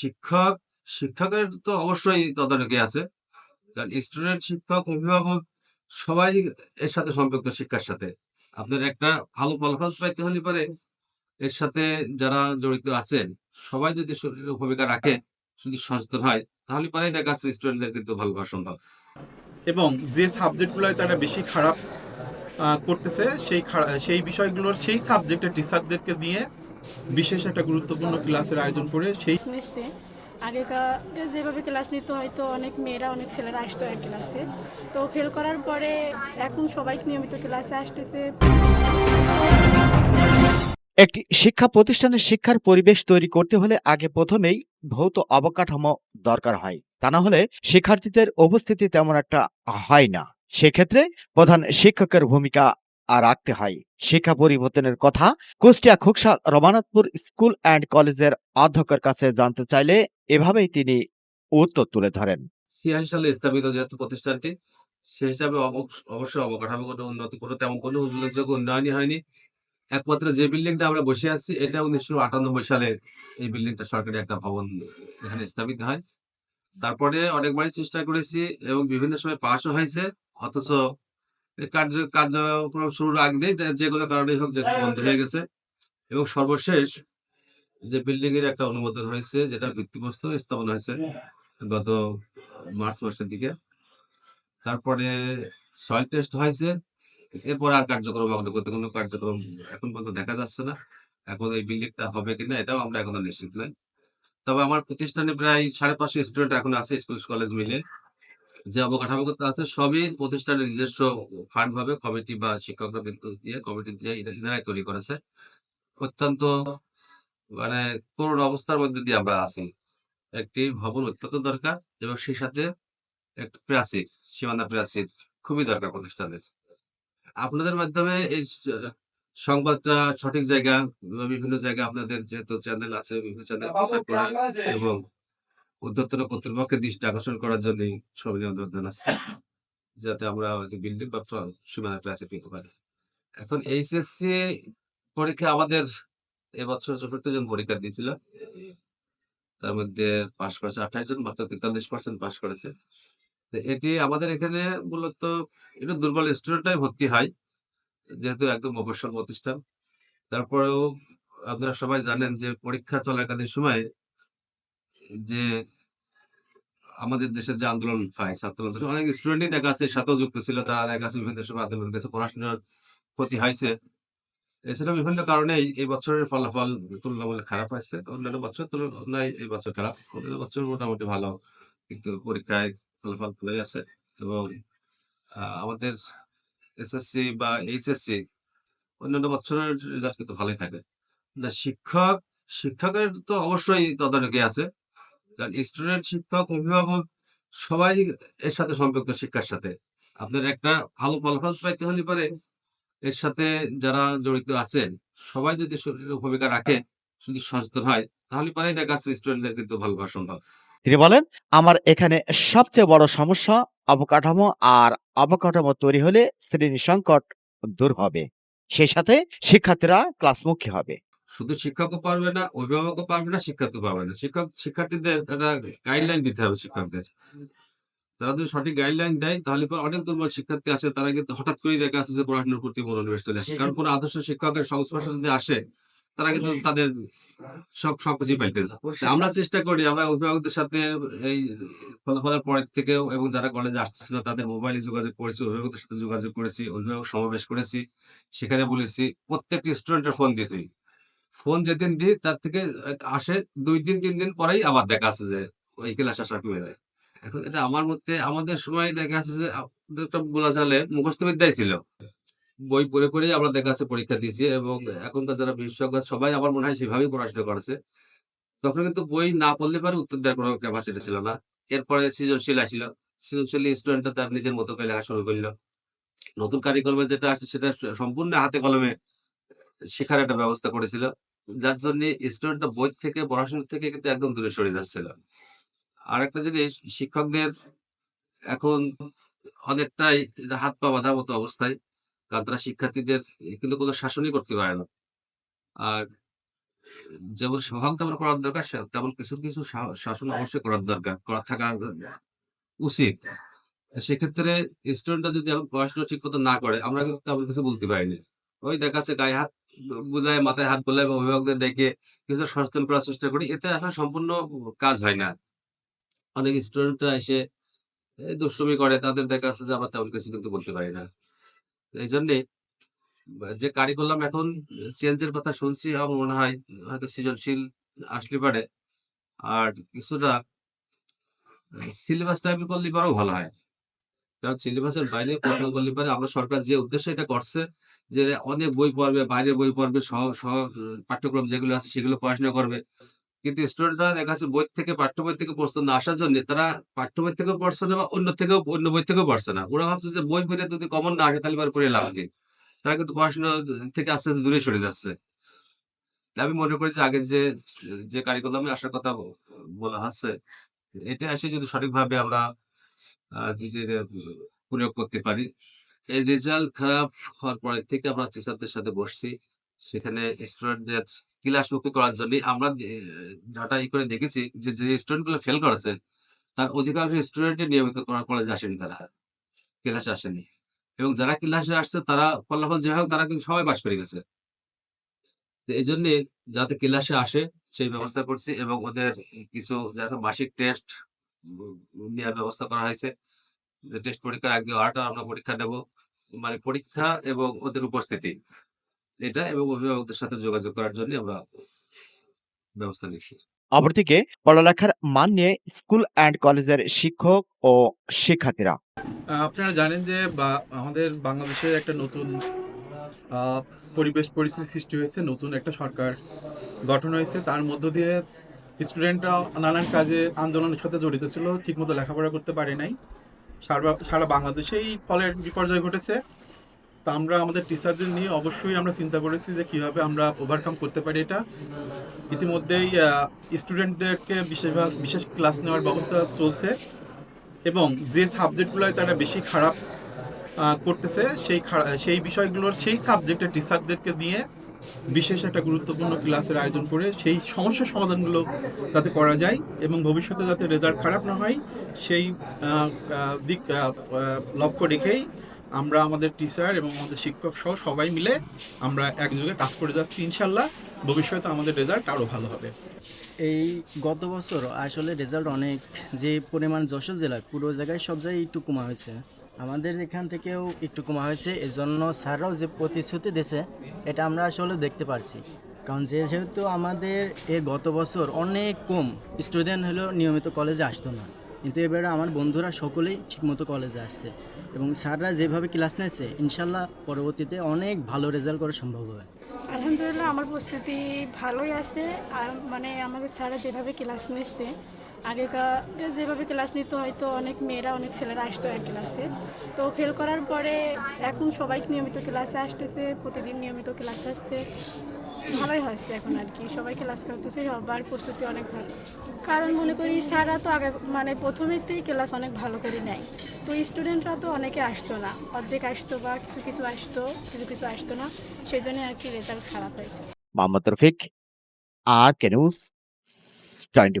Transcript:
শিক্ষক, শিক্ষকের তো অবশ্যই তদারকি আছে। কারণ স্টুডেন্ট শিক্ষক, অভিভাবক সবাই এর সাথে সম্পৃক্ত শিক্ষার সাথে। আপনার একটা ভালো ফলাফল পাইতে হলে পারে এর সাথে যারা জড়িত আছেন, সবাই যদি ভূমিকা রাখে, যদি সচেতন হয়, তাহলে পরেই দেখা যাচ্ছে স্টুডেন্টদের কিন্তু ভালো করা সম্ভব। এবং যে সাবজেক্টগুলোয় তারা বেশি খারাপ করতেছে, সেই সেই বিষয়গুলোর সেই সাবজেক্টের টিচারদেরকে দিয়ে বিশেষ একটা গুরুত্বপূর্ণ ক্লাসের আয়োজন করে সেই আগেকার যেভাবে ক্লাস নিত হয়তো অনেক মেয়েরা অনেক ছেলেরা আসতো এক ক্লাসে। তো ফেল করার পরে এখন সবাই নিয়মিত ক্লাসে আসতেছে। একটি শিক্ষা প্রতিষ্ঠানের শিক্ষার পরিবেশ তৈরি করতে হলে আগে প্রথমেই ভৌত অবকাঠামো দরকার হয়। তা না হলে শিক্ষার্থীদের উপস্থিতি তেমন একটা হয় না। সেক্ষেত্রে প্রধান শিক্ষকের ভূমিকা রাখতে হয়। শিক্ষা পরিবর্তনের কথা কুষ্টিয়া খোকসা রমানাথপুর স্কুল অ্যান্ড কলেজের অধ্যক্ষের কাছে জানতে চাইলে এভাবেই তিনি উত্তর তুলে ধরেন। ছিয়াশি সালে স্থাপিত যেহেতু প্রতিষ্ঠানটি, সে হিসাবে অবশ্যই অবকাঠামোগত উন্নতি কোনো তেমন কোনো উল্লেখযোগ্য উন্নয়নই হয়নি। একমাত্র যে বিল্ডিংটা আমরা বসে আছি, এটা উনিশশো আটানব্বই সালে এই বিল্ডিংটা সরকারি একটা ভবন এখানে স্থাপিত হয়। তারপরে অনেকবারই চেষ্টা করেছি এবং বিভিন্ন সময় পাশও হয়েছে, অথচ কার্য, কার্যক্রম শুরুর আগে যে কোনো কারণেই হোক বন্ধ হয়ে গেছে। এবং সর্বশেষ যে বিল্ডিং এর একটা অনুমোদন হয়েছে, যেটা ভিত্তিপ্রস্তর স্থাপন হয়েছে গত মার্চ মাসের দিকে। তারপরে সয়েল টেস্ট হয়েছে। এরপর আর কার্যক্রম অগ্রগতি কোনো কার্যক্রম এখন পর্যন্ত দেখা যাচ্ছে না। এখন এই বিল্ডিংটা হবে কিনা এটাও আমরা এখনও নিশ্চিত নই। তবে আমার প্রতিষ্ঠানে প্রায় সাড়ে পাঁচশো স্টুডেন্ট এখন আছে স্কুল কলেজ মিলে। যে অবকাঠামোগত আছে সবই প্রতিষ্ঠানের নিজস্ব ফান্ড ভাবে কমিটি বা শিক্ষকরা কিন্তু দিয়ে কমিটি দিয়ে তৈরি করেছে। অত্যন্ত মানে করুণ অবস্থার মধ্যে দিয়ে আমরা আছি। একটি ভবন অত্যন্ত দরকার এবং সেই সাথে একটা প্রাচীর সীমানা প্রাচীর খুবই দরকার প্রতিষ্ঠানের। আপনাদের মাধ্যমে এই সংবাদটা সঠিক জায়গা বিভিন্ন জায়গায় আপনাদের যেহেতু চ্যানেল আছে বিভিন্ন চ্যানেল এবং উদ্যোক্তর কর্তৃপক্ষের দৃষ্টি আকর্ষণ করার জন্য সবাই অনুরোধ জানাচ্ছি যাতে আমরা বিল্ডিং বা সীমানা প্রাচীর পেতে পারি। এখন এইচএসসি পরীক্ষা আমাদের এবছর চতুর্থ জন পরীক্ষা দিয়েছিল। তার মধ্যে পাশ করেছে আঠাশ জন মাত্র তেতাল্লিশ পার্সেন্ট পাশ করেছে। এটি আমাদের এখানে মূলত একটু দুর্বল স্টুডেন্টরাই ভর্তি হয়, যেহেতু একদম অবসর প্রতিষ্ঠান। তারপরেও আপনারা সবাই জানেন যে পরীক্ষা চলাকালীন সময় যে আমাদের দেশে যে আন্দোলন হয়, ছাত্র আন্দোলন, অনেক স্টুডেন্টই দেখা এর সাথেও যুক্ত ছিল, তারা দেখা যাচ্ছে বিভিন্ন সময় আন্দোলন করেছে পড়াশোনার ক্ষতি হয়েছে। এছাড়া বিভিন্ন কারণেই এই বছরের ফলাফল তুলনামূলক খারাপ হয়েছে। অন্যান্য বছর তুলনায় এই বছর খারাপ। অন্যান্য বছর মোটামুটি ভালো। কিন্তু পরীক্ষায় ফলাফল ভালোই আছে এবং আমাদের এসএসসি বা এইচএসসি অন্যান্য বছরের রেজাল্ট কিন্তু ভালোই থাকে। না, শিক্ষক, শিক্ষকের তো অবশ্যই তদারকি আছে। স্টুডেন্ট শিক্ষক, অভিভাবক সবাই এর সাথে সম্পৃক্ত শিক্ষার সাথে। আপনার একটা ভালো ফলাফল পাইতে হলে পারে এর সাথে যারা জড়িত আছেন, সবাই যদি ভূমিকা রাখে, যদি সচেতন হয়, তাহলে পরেই দেখা যাচ্ছে স্টুডেন্টদের কিন্তু ভালো করা সম্ভব। তিনি বলেন, আমার এখানে সবচেয়ে বড় সমস্যা অবকাঠামো আর অবকাঠামো তৈরি হলে শ্রেণি সংকট দূর হবে। সেই সাথে শিক্ষার্থীরা ক্লাসমুখী হবে। শুধু শিক্ষকও পারবে না অভিভাবকও পারবে না শিক্ষার্থী পাবে না। শিক্ষক শিক্ষার্থীদের একটা গাইডলাইন দিতে হবে শিক্ষকদের। তারা যদি সঠিক গাইডলাইন দেয় তাহলে অনেক দুর্বল শিক্ষার্থী আছে তারা কিন্তু হঠাৎ করেই দেখা যাচ্ছে যে পড়াশোনার প্রতি মনোনিবেশ চলে আসে। কারণ কোনো আদর্শ শিক্ষকের সংস্পর্শে যদি আসে তারা কিন্তু তাদের সব সবকিছু পাল্টে যায় তা আমরা চেষ্টা করি আমরা অভিভাবকদের সাথে এই ফলাফলের পরের থেকেও এবং যারা কলেজে আসতেছিল তাদের মোবাইলে যোগাযোগ করেছি অভিভাবকদের সাথে যোগাযোগ করেছি অভিভাবক সমাবেশ করেছি সেখানে বলেছি প্রত্যেকটি স্টুডেন্টের ফোন দিয়েছি। ফোন যেদিন দিই, তার থেকে আসে দুই দিন, তিন দিন পরেই আবার দেখা আছে যে, ওই ক্লাস আসা কমে যায়। এখন এটা আমার মধ্যে আমাদের সময় দেখা যাচ্ছে যে বলা চলে, মুখস্থ বিদ্যাই ছিল। বই পড়ে, পড়েই আমরা দেখা যাচ্ছে পরীক্ষা দিয়েছি এবং এখনকার যারা বিশেষজ্ঞ সবাই আমার মনে হয় সেভাবেই পড়াশোনা করেছে। তখন কিন্তু বই না পড়লে পারে উত্তর দেওয়ার কোনো ক্যাপাসিটি ছিল না। এরপরে সৃজনশীল আসছিল সৃজনশীল স্টুডেন্টটা তার নিজের মতো করে লেখা শুরু করল। নতুন কারিকুলামে যেটা আসছে সেটা সম্পূর্ণ হাতে কলমে শেখার একটা ব্যবস্থা করেছিল। যার জন্য স্টুডেন্টটা বই থেকে, পড়াশোনা থেকে কিন্তু একদম দূরে সরে যাচ্ছিল। আর একটা জিনিস, শিক্ষকদের এখন অনেকটাই হাত পা বাঁধার মতো অবস্থায়, কারণ তারা শিক্ষার্থীদের কিন্তু কোনো শাসনই করতে পারে না। আর যেমন সহাগ তেমন করার দরকার তেমন কিছু কিছু শাসন অবশ্যই করার দরকার, করা থাকা উচিত। সেক্ষেত্রে স্টুডেন্টরা যদি এখন পড়াশোনা ঠিক মতো না করে, আমরা কিন্তু তেমন কিছু বলতে পারিনি। ওই দেখা যাচ্ছে গায়ে হাত বুলায় মাথায় হাত বোলায় বা অভিভাবকদের ডেকে কিছু সচেতন করার চেষ্টা করি। এতে আসলে সম্পূর্ণ কাজ হয় না। অনেক স্টুডেন্টরা এসে দুষ্টুমি করে, তাদের দেখা যাচ্ছে যে আমরা তেমন কিছু কিন্তু বলতে পারি না। এই জন্যে যে কারিকুলাম এখন চেঞ্জের কথা শুনছি, আমার মনে হয় হয়তো সৃজনশীল আসলে পারে। আর কিছুটা সিলেবাস টাইপের করলে পরেও ভালো হয়। কারণ সিলেবাসের বাইরে প্রশ্ন করলে পারে আমরা সরকার যে উদ্দেশ্যে এটা করছে যে অনেক বই পড়বে, বাইরে বই পড়বে, সহ সহ, পাঠ্যক্রম যেগুলো আছে সেগুলো পড়াশোনা করবে। কিন্তু স্টুডেন্টরা দেখা যাচ্ছে বই থেকে, পাঠ্য বই থেকে প্রশ্ন না আসার জন্য তারা পাঠ্য বই থেকেও পড়ছে না বা অন্য থেকেও, অন্য বই থেকেও পড়ছে না। ওরা ভাবছে যে বই পড়ে যদি কমন না আসে তাহলে পরে লাভ নেই। তারা কিন্তু পড়াশোনা থেকে আস্তে আস্তে দূরে সরে যাচ্ছে। আমি মনে করি যে আগে যে যে কারিকুলামে আসার কথা বলা হচ্ছে, এটা আসে যদি সঠিকভাবে আমরা প্রয়োগ করতে পারি। রেজাল্ট খারাপ হওয়ার পরে থেকে আমরা টিচারদের সাথে বসছি। সেখানে স্টুডেন্টদের ক্লাস মুক্তি করার জন্য আমরা ডাটা ই করে দেখেছি যে যে স্টুডেন্টগুলো ফেল করেছে, তার অধিকাংশ স্টুডেন্টের নিয়মিত কলেজে আসেনি তারা। ক্লাসে আসেনি। এবং যারা ক্লাসে আসছে, তারা ফলাফল যে হোক, তারা কিন্তু সবাই পাশ করে গেছে। এই জন্য যাতে ক্লাসে আসে, সেই ব্যবস্থা করছি এবং ওদের কিছু যাতে মাসিক টেস্ট নেওয়ার ব্যবস্থা করা হয়েছে। টেস্ট পরীক্ষার আগে আরটা আমরা পরীক্ষা নেব মানে পরীক্ষা এবং ওদের উপস্থিতি। এটা এবং অভিভাবকদের সাথে যোগাযোগ করার জন্য আমরা ব্যবস্থা নিচ্ছি। অপরদিকে পড়ালেখার মান নিয়ে স্কুল অ্যান্ড কলেজের শিক্ষক ও শিক্ষার্থীরা। আহ, আপনারা জানেন যে বা আমাদের বাংলাদেশে একটা নতুন আহ, পরিবেশ পরিস্থিতি সৃষ্টি হয়েছে নতুন একটা সরকার গঠন হয়েছে। তার মধ্য দিয়ে স্টুডেন্টরা নানান কাজে আন্দোলনের সাথে জড়িত ছিল ঠিকমতো লেখাপড়া করতে পারে নাই। সারা সারা বাংলাদেশেই ফলের বিপর্যয় ঘটেছে। তা আমরা আমাদের টিচারদের নিয়ে অবশ্যই আমরা চিন্তা করেছি যে কীভাবে আমরা ওভারকাম করতে পারি এটা। ইতিমধ্যেই স্টুডেন্টদেরকে বিশেষভাগ, বিশেষ ক্লাস নেওয়ার ব্যবস্থা চলছে এবং যে সাবজেক্টগুলোয় তারা বেশি খারাপ করতেছে, সেই সেই বিষয়গুলোর সেই সাবজেক্টের টিচারদেরকে দিয়ে বিশেষ একটা গুরুত্বপূর্ণ ক্লাসের আয়োজন করে সেই সমস্যা সমাধানগুলো যাতে করা যায় এবং ভবিষ্যতে যাতে রেজাল্ট খারাপ না হয় সেই দিক লক্ষ্য রেখেই আমরা আমাদের টিচার এবং আমাদের শিক্ষক সহ সবাই মিলে আমরা একযোগে কাজ করে যাচ্ছি, ইনশাল্লাহ। ভবিষ্যতে আমাদের রেজাল্ট আরও ভালো হবে। এই গত বছর আসলে রেজাল্ট অনেক, যে পরিমাণ যশোর জেলায় পুরো জায়গায় সব জায়গায় একটু কমা হয়েছে। আমাদের এখান থেকেও একটু কমা হয়েছে, এজন্য স্যাররাও যে প্রতিশ্রুতি দিয়েছে, এটা আমরা আসলে দেখতে পারছি। কারণ যেহেতু আমাদের এ গত বছর অনেক কম স্টুডেন্ট হলেও নিয়মিত কলেজে আসতো না। কিন্তু এবারে আমার বন্ধুরা সকলেই ঠিকমতো কলেজে আসছে। এবং স্যাররা যেভাবে ক্লাস নিয়েছে, ইনশাল্লাহ পরবর্তীতে অনেক ভালো রেজাল্ট করা সম্ভব হবে। আলহামদুলিল্লাহ, আমার প্রস্তুতি ভালোই আছে। আর মানে আমাদের স্যাররা যেভাবে ক্লাস নিচ্ছে আগেকার যেভাবে ক্লাস নিত হয়তো অনেক মেয়েরা, অনেক ছেলেরা আসতো এক ক্লাসে তো ফেল করার পরে এখন সবাই নিয়মিত ক্লাসে আসতেছে, প্রতিদিন নিয়মিত ক্লাস আসছে। ভালোই হয়েছে এখন আর কি। সবাই ক্লাস করতেছে, সবার প্রস্তুতি অনেক ভালো। কারণ মনে করি স্যাররা তো আগে মানে প্রথমেতেই ক্লাস অনেক ভালো করে নেয়। তো স্টুডেন্টরা তো অনেকে আসতো না। অর্ধেক আসতো বা কিছু কিছু আসতো, কিছু কিছু আসতো না। সেই জন্য আর কি রেজাল্ট খারাপ হয়েছে। মোহাম্মদ রফিক, আর কে টোয়েন্টি টোয়েন্টি